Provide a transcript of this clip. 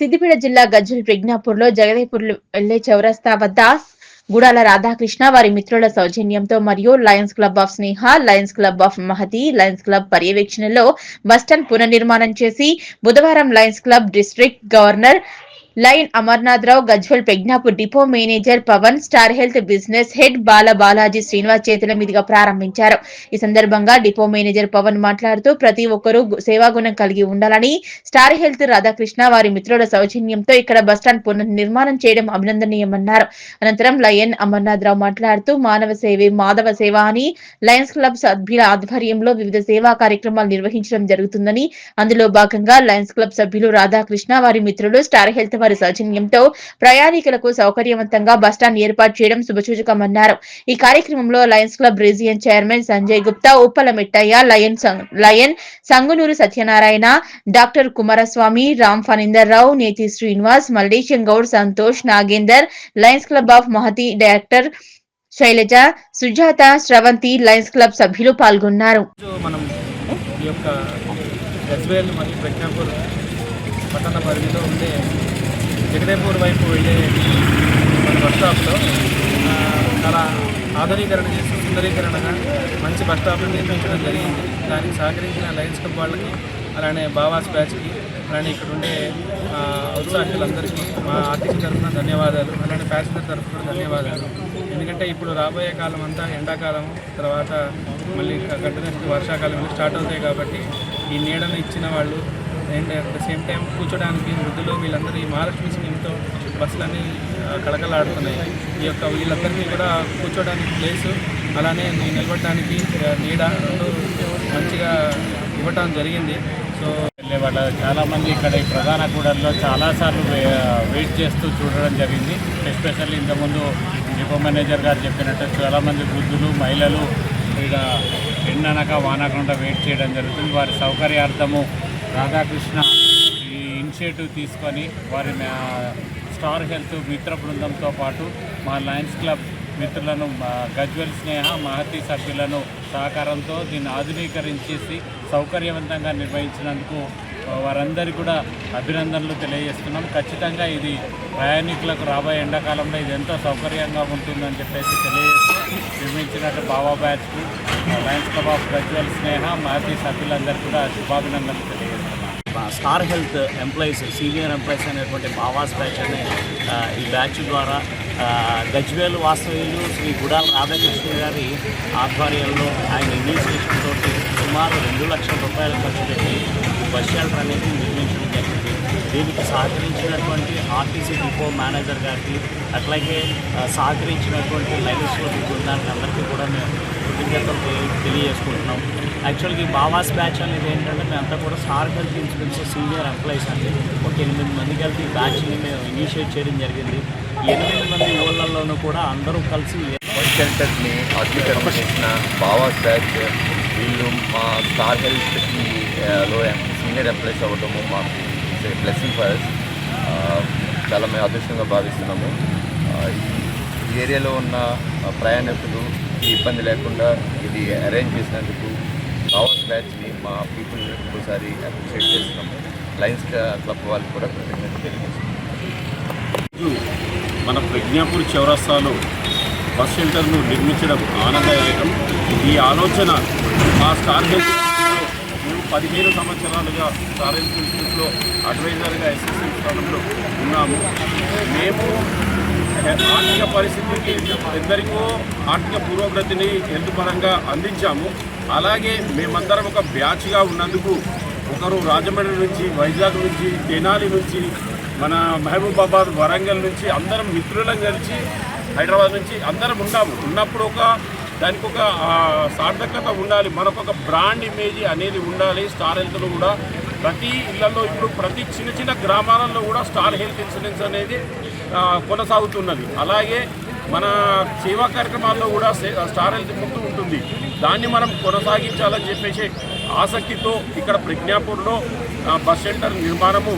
సిద్దిపేట జిల్లా గజ్జల్ ప్రజ్ఞాపూర్లో జగదేపూర్ వెళ్ళే చౌరస్తా వద్ద గుడాల రాధాకృష్ణ వారి మిత్రుల సౌజన్యంతో మరియు Lions Club of Sneha Lions Club of Mahati Lions Club పర్యవేక్షణలో బస్టాండ్ పునర్నిర్మాణం చేసి బుధవారం Lions Club district governor lion Amarnath Rao Gajwel Pragnapur depot manager Pavan Star Health business head Bala Balaji Srinivas చేతుల మీదుగా ప్రారంభించారు. ఈ సందర్భంగా డిపో మేనేజర్ పవన్ మాట్లాడుతూ ప్రతి ఒక్కరూ సేవాగుణం కలిగి ఉండాలని స్టార్ హెల్త్ రాధాకృష్ణ వారి మిత్రుల సౌజన్యంతో ఇక్కడ బస్టాండ్ పునర్నిర్మాణం చేయడం అభినందనీయమన్నారు. అనంతరం లయన్ అమర్నాథ్రావు మాట్లాడుతూ మానవ సేవే మాధవ సేవ అని లయన్స్ క్లబ్ సభ్యుల ఆధ్వర్యంలో వివిధ సేవా కార్యక్రమాలు నిర్వహించడం జరుగుతుందని అందులో భాగంగా లయన్స్ క్లబ్ సభ్యులు రాధాకృష్ణ వారి మిత్రులు స్టార్ హెల్త్ వారి సౌజన్యంతో ప్రయాణికులకు సౌకర్యవంతంగా బస్టాండ్ ఏర్పాటు చేయడం శుభసూచకమన్నారు. ఈ కార్యక్రమంలో Lions Club region chairman Sanjay Gupta Uppala Mittaiah lion సం- lion Sangunuru Satyanarayana doctor Kumaraswamy Ram Phanindar Rao Neti Srinivas Mallesham Goud Santosh Nagendar Lions Club of Mahati director Shailaja Sujatha Sravanthi Lions Club సభ్యులు పాల్గొన్నారు. మనం ఈ యొక్క మరియు ప్రజ్ఞాపూర్ పట్టణ పరిధిలో ఉండే జగదేపూర్ వైపు వెళ్ళే ఈ బస్ స్టాప్లో చాలా ఆధునీకరణ చేసి సుందరీకరణగా మంచి బస్ స్టాప్ను నిర్మించడం జరిగింది. దానికి సహకరించిన లయన్స్ క్లబ్ వాళ్ళకి అలానే బావాస్ బ్యాచ్కి అలానే ఇక్కడ ఉండే ఉత్సాహకులందరికీ మా ఆర్థిక తరఫున ధన్యవాదాలు అలానే ప్యాసింజర్ తరఫున ధన్యవాదాలు. ఎందుకంటే ఇప్పుడు రాబోయే కాలం అంతా ఎండాకాలం తర్వాత మళ్ళీ గడ్డ వర్షాకాలం స్టార్ట్ అవుతాయి కాబట్టి ఈ నీడను ఇచ్చిన వాళ్ళు and at the same time కూర్చోడానికి వృద్ధులు వీళ్ళందరూ ఈ మహాలక్ష్మి స్కీమ్తో బస్సులన్నీ కళకళలాడుతున్నాయి. ఈ యొక్క వీళ్ళందరికీ కూడా కూర్చోడానికి ప్లేసు. అలానే నిలబడడానికి నీడ మంచిగా ఇవ్వటం జరిగింది. సో వెళ్ళే వాళ్ళ చాలామంది ఇక్కడ ఈ ప్రధాన కూడల్లో చాలాసార్లు వెయిట్ చేస్తూ చూడడం జరిగింది. ఎస్పెషల్లీ ఇంతకుముందు డిపో మేనేజర్ గారు చెప్పినట్టు చాలామంది వృద్ధులు మహిళలు ఇక్కడ ఎండనక వానకుండా వెయిట్ చేయడం జరుగుతుంది. వారి సౌకర్యార్థము రాధాకృష్ణ ఈ ఇనిషియేటివ్ తీసుకొని వారి స్టార్ హెల్త్ మిత్ర బృందంతో పాటు మా లయన్స్ క్లబ్ మిత్రులను మా గజ్వెల్ స్నేహ మహతి సభ్యులను సహకారంతో దీన్ని ఆధునీకరించేసి సౌకర్యవంతంగా నిర్వహించినందుకు వారందరి వారందరికీ కూడా అభినందనలు తెలియజేస్తున్నాం. ఖచ్చితంగా ఇది ప్రయాణికులకు రాబోయే ఎండాకాలంలో ఇది ఎంతో సౌకర్యంగా ఉంటుందని చెప్పేసి తెలియజేస్తూ నిర్మించినట్టు బాబా బ్యాచ్కు Lions Club of Gajwel Sneha Mahati సభ్యులందరికీ కూడా శుభాభినందనలు తెలియజేస్తాం Star Health employees senior employees అనేటువంటి బావాస్ బ్యాచ్ అనే ఈ బ్యాచ్ ద్వారా గజ్వేలు గజ్వేల్ వాస్తవ్యులు శ్రీ గుడాల రాధాకృష్ణ గారి ఆధ్వర్యంలో ఆయన ఇన్వెస్టిగేషన్ తోటి సుమారు రెండు లక్షల రూపాయలు ఖర్చు పెట్టి బస్ షెల్టర్ అనేది నిర్మించడం జరిగింది. దీనికి సహకరించినటువంటి ఆర్టీసీ డిపో మేనేజర్ గారికి అట్లాగే సహకరించినటువంటి సహకరించినటువంటి స్కూల్ బృందానికి అందరికీ కూడా మేము కృతజ్ఞతలు తెలియజేసుకుంటున్నాం. యాక్చువల్గా ఈ బావాస్ బ్యాచ్ అనేది ఏంటంటే మేమంతా కూడా Star Health Insurance senior employees అండి. ఒక ఎనిమిది మంది కలిసి ఈ బ్యాచ్ని మేము ఇనిషియేట్ చేయడం జరిగింది. ఎనిమిది మంది ఊళ్ళల్లోనూ కూడా అందరూ కలిసి సెంటర్ని ఆధునీకరణ చేసిన బావాస్ బ్యాచ్ వీళ్ళు మా స్టార్ హెల్త్కి లో సీనియర్ ఎంప్లాయీస్ అవ్వడము మాకు బ్లెస్సింగ్ ఫర్ uh, చాలా మేము అదృష్టంగా భావిస్తున్నాము. Uh, ఈ- ఏరియాలో ఉన్న uh, ప్రయాణికులు ఇబ్బంది లేకుండా ఇది అరేంజ్ చేసినందుకు బావాస్ బ్యాచ్ని మా పీపుల్ ఒకసారి అప్రిషియేట్ చేస్తున్నాము. లయన్స్ క్లబ్ వాళ్ళకి కూడా కృతజ్ఞత తెలియజేస్తున్నాము. మన ప్రజ్ఞాపూర్ చౌరస్తాలో బస్ షెల్టర్ను నిర్మించడం ఆనందదాయకం. ఈ ఆలోచన మా స్టార్ పదిహేను సంవత్సరాలుగా స్టార్ ఇన్స్టిట్యూట్లో అడ్వైజర్గా ఎస్ఎస్ఎం స్థానంలో ఉన్నాము. మేము ఆర్థిక పరిస్థితికి ఎందరికో ఆర్థిక పురోగతిని హెల్త్ పరంగా అందించాము. అలాగే మేమందరం ఒక బ్యాచ్గా ఉన్నందుకు ఒకరు రాజమండ్రి నుంచి వైజాగ్ నుంచి తెనాలి నుంచి మన మహబూబాబాద్ వరంగల్ నుంచి అందరం మిత్రులం కలిసి హైదరాబాద్ నుంచి అందరం ఉన్నాము. ఉన్నప్పుడు ఒక దానికి ఒక సార్థకత ఉండాలి. మనకొక బ్రాండ్ ఇమేజ్ అనేది ఉండాలి. స్టార్ హెల్త్లో కూడా ప్రతి ఇళ్ళలో ఇప్పుడు ప్రతి చిన్న చిన్న గ్రామాలలో కూడా స్టార్ హెల్త్ ఇన్సూరెన్స్ అనేది కొనసాగుతున్నది. అలాగే మన సేవా కార్యక్రమాల్లో కూడా స్టార్ హెల్త్ ముందు ఉంటుంది. దాన్ని మనం కొనసాగించాలని చెప్పేసి ఆసక్తితో ఇక్కడ ప్రజ్ఞాపూర్లో బస్ సెంటర్ నిర్మాణము